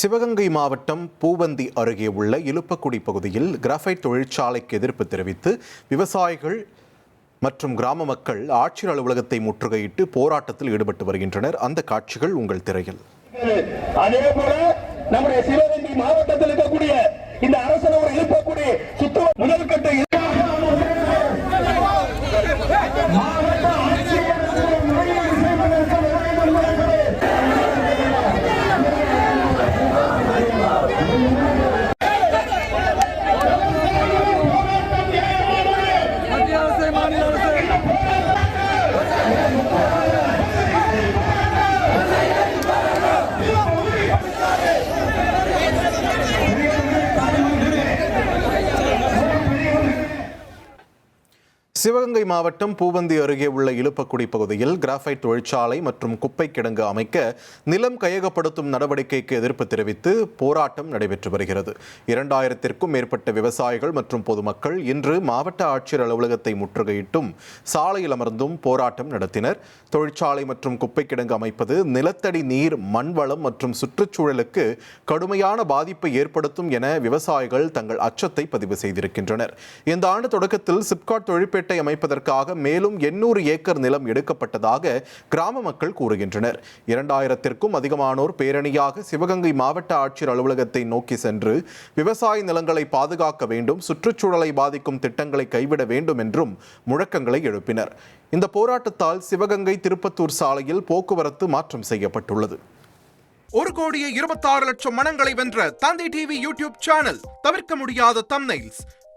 சிவகங்கை மாவட்டம் பூவந்தி அருகே உள்ள இலுப்பக்குடி பகுதியில் கிராஃபைட் தொழிற்சாலைக்கு எதிர்ப்பு தெரிவித்து விவசாயிகள் மற்றும் கிராம மக்கள் ஆட்சியர் அலுவலகத்தை முற்றுகையிட்டு போராட்டத்தில் ஈடுபட்டு வருகின்றனர். அந்த காட்சிகள் உங்கள் திரையில். அதே போல நம்முடைய சிவகங்கை மாவட்டத்தில் இருக்கக்கூடிய இந்த அரசனவர் எழுப்பக்கூடிய சுத்த முதல் கட்ட சிவகங்கை மாவட்டம் பூவந்தி அருகே உள்ள இலுப்பக்குடி பகுதியில் கிராஃபைட் தொழிற்சாலை மற்றும் குப்பை கிடங்கு அமைக்க நிலம் கையகப்படுத்தும் நடவடிக்கைக்கு எதிர்ப்பு தெரிவித்து போராட்டம் நடைபெற்று வருகிறது. இரண்டாயிரத்திற்கும் மேற்பட்ட விவசாயிகள் மற்றும் பொதுமக்கள் இன்று மாவட்ட ஆட்சியர் அலுவலகத்தை முற்றுகையிட்டும் சாலையில் அமர்ந்தும் போராட்டம் நடத்தினர். தொழிற்சாலை மற்றும் குப்பை கிடங்கு அமைப்பது நிலத்தடி நீர் மண்வளம் மற்றும் சுற்றுச்சூழலுக்கு கடுமையான பாதிப்பை ஏற்படுத்தும் என விவசாயிகள் தங்கள் அச்சத்தை பதிவு செய்திருக்கின்றனர். இந்த ஆண்டு தொடக்கத்தில் சிப்காட் தொழிற்பேட்டை அணைக்கட்டை அமைப்பதற்காக மேலும் எண்ணூறு ஏக்கர் நிலம் எடுக்கப்பட்டதாக கிராம மக்கள் கூறுகின்றனர். இரண்டாயிரத்திற்கும் அதிகமானோர் பேரணியாக சிவகங்கை மாவட்ட ஆட்சியர் அலுவலகத்தை நோக்கி சென்று விவசாய நிலங்களை பாதுகாக்க வேண்டும் சுற்றுச்சூழலை பாதிக்கும் திட்டங்களை கைவிட வேண்டும் என்றும் முழக்கங்களை எழுப்பினர். இந்த போராட்டத்தால் சிவகங்கை திருப்பத்தூர் சாலையில் போக்குவரத்து மாற்றம் செய்யப்பட்டுள்ளது. ஒரு கோடியே இருபத்தாறு லட்சம் மனங்களை வென்ற தந்தை டிவி யூடியூப் சேனல் தவிர்க்க முடியாத தம்னைல்ஸ்